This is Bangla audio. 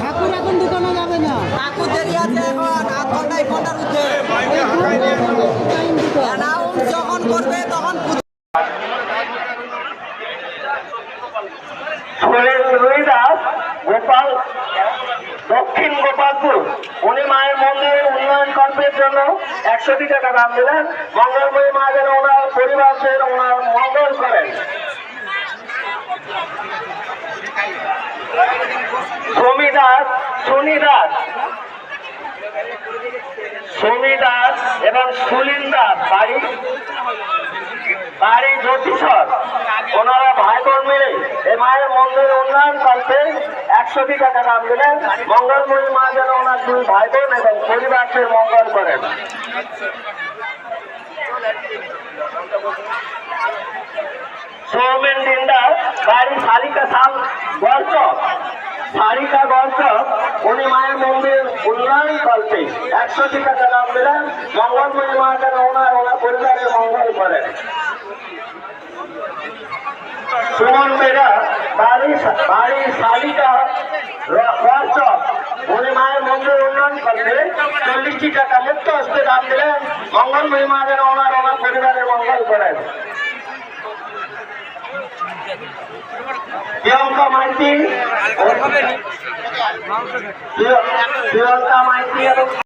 ঠাকুর এখন দোকানে যাবে না। ঠাকুর দেরি আছে এখন আধ ঘণ্টা ঘণ্টার মধ্যে। টাইম দিতে হবে। অ্যানাউন্স যখন করবে তখন গোপাল দক্ষিণ গোপালপুর। উনি মায়ের মন্দিরের উন্নয়ন কল্পের জন্য একশোটি টাকা দাম দিলেন। মঙ্গলময়ী মা ওনার পরিবারদের ওনার মঙ্গল করেন। সমী দাস সুনি দাস দাস এবং সুলিন দাস বাড়ি বাড়ি জ্যোতিষর। ওনারা ভাই বোন মিলে মায়ের মন্দির উন্নয়ন কল্পে একশোটি টাকা দাম দিলেন। মঙ্গলময়ী মা যেন ওনার দুই ভাই বোন এবং পরিবারকে মঙ্গল করেন। সৌমেন দিনদার বাড়ি শালিকা সাল গল্চক শালিকা গল্চক উনি মায়ের মন্দির উন্নয়ন কল্পে একশোটি টাকা দাম দিলেন। মঙ্গলময়ী মা যেন ওনার ওনার পরিবারের মঙ্গল করেন। সুমন বেগা, বাড়ি বাড়ি শালিকা গল্চক উনি মায়ের মন্দির উন্নয়ন করতে চল্লিশটি টাকা মুক্ত হস্তে দাম দিলেন মঙ্গলময়ী মা যেন ওনার ওনার পরিবারের মঙ্গল করেন। প্রিয়ঙ্কা মাইতি প্রিয়ঙ্কা মাইতি